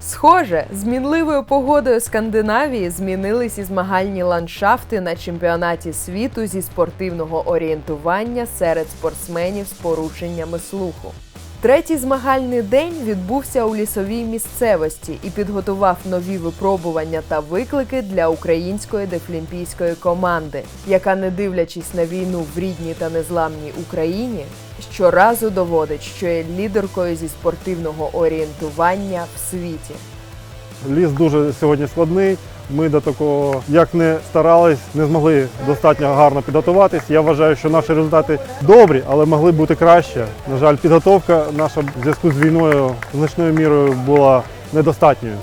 Схоже, з мінливою погодою Скандинавії змінились і змагальні ландшафти на чемпіонаті світу зі спортивного орієнтування серед спортсменів з порушеннями слуху. Третій змагальний день відбувся у лісовій місцевості і підготував нові випробування та виклики для української дефлімпійської команди, яка, не дивлячись на війну в рідній та незламній Україні, щоразу доводить, що є лідеркою зі спортивного орієнтування в світі. Ліс дуже сьогодні складний. Ми до такого, як не старались, не змогли достатньо гарно підготуватись. Я вважаю, що наші результати добрі, але могли бути краще. На жаль, підготовка наша в зв'язку з війною значною мірою була недостатньою.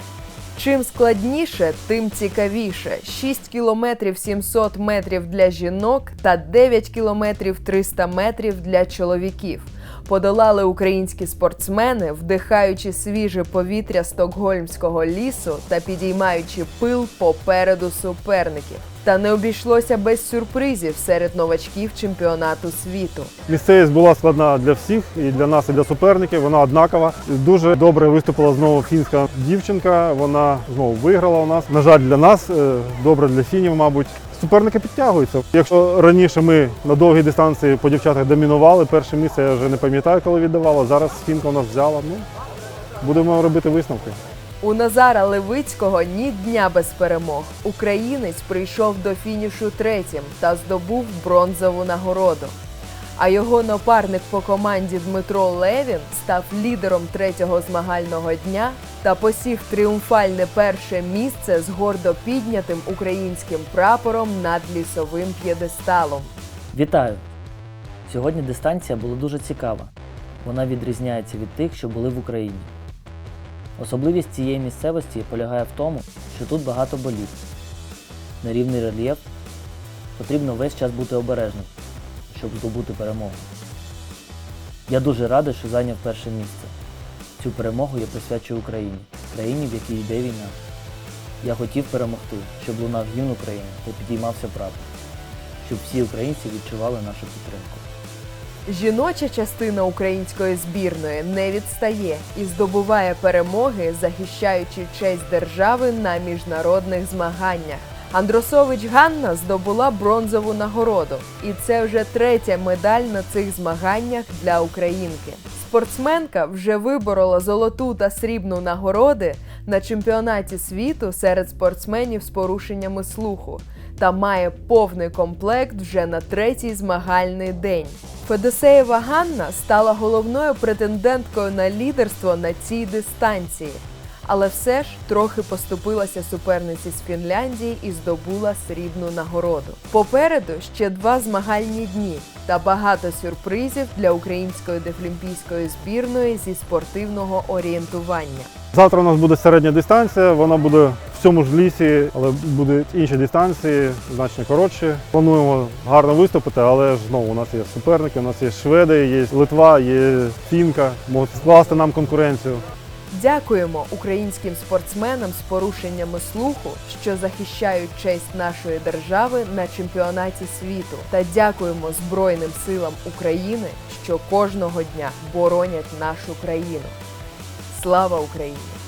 Чим складніше, тим цікавіше. 6 кілометрів 700 метрів для жінок та 9 кілометрів 300 метрів для чоловіків. Подолали українські спортсмени, вдихаючи свіже повітря стокгольмського лісу та підіймаючи пил попереду суперників. Та не обійшлося без сюрпризів серед новачків чемпіонату світу. Місцевість була складна для всіх, і для нас, і для суперників. Вона однакова. Дуже добре виступила знову фінська дівчинка. Вона знову виграла у нас. На жаль, для нас е, добре для фінів, мабуть. Суперники підтягуються. Якщо раніше ми на довгій дистанції по дівчатах домінували, перше місце я вже не пам'ятаю, коли віддавала. Зараз фінка у нас взяла. Ну будемо робити висновки. У Назара Левицького ні дня без перемог. Українець прийшов до фінішу третім та здобув бронзову нагороду. А його напарник по команді Дмитро Левін став лідером третього змагального дня та посів тріумфальне перше місце з гордо піднятим українським прапором над лісовим п'єдесталом. Вітаю! Сьогодні дистанція була дуже цікава. Вона відрізняється від тих, що були в Україні. Особливість цієї місцевості полягає в тому, що тут багато боліт. Нерівний рельєф, потрібно весь час бути обережним, щоб здобути перемогу. Я дуже радий, що зайняв перше місце. Цю перемогу я присвячую Україні, країні, в якій йде війна. Я хотів перемогти, щоб лунав гімн України та підіймався прапор, щоб всі українці відчували нашу підтримку. Жіноча частина української збірної не відстає і здобуває перемоги, захищаючи честь держави на міжнародних змаганнях. Андросович Ганна здобула бронзову нагороду, і це вже третя медаль на цих змаганнях для українки. Спортсменка вже виборола золоту та срібну нагороди на чемпіонаті світу серед спортсменів з порушеннями слуху та має повний комплект вже на третій змагальний день. Федосеєва Ганна стала головною претенденткою на лідерство на цій дистанції, але все ж трохи поступилася суперниці з Фінляндії і здобула срібну нагороду. Попереду ще два змагальні дні та багато сюрпризів для української дефлімпійської збірної зі спортивного орієнтування. Завтра у нас буде середня дистанція, вона буде цьому ж лісі, але будуть інші дистанції, значно коротші. Плануємо гарно виступити, але ж знову у нас є суперники, у нас є шведи, є Литва, є фінка, можуть скласти нам конкуренцію. Дякуємо українським спортсменам з порушеннями слуху, що захищають честь нашої держави на чемпіонаті світу. Та дякуємо Збройним силам України, що кожного дня боронять нашу країну. Слава Україні!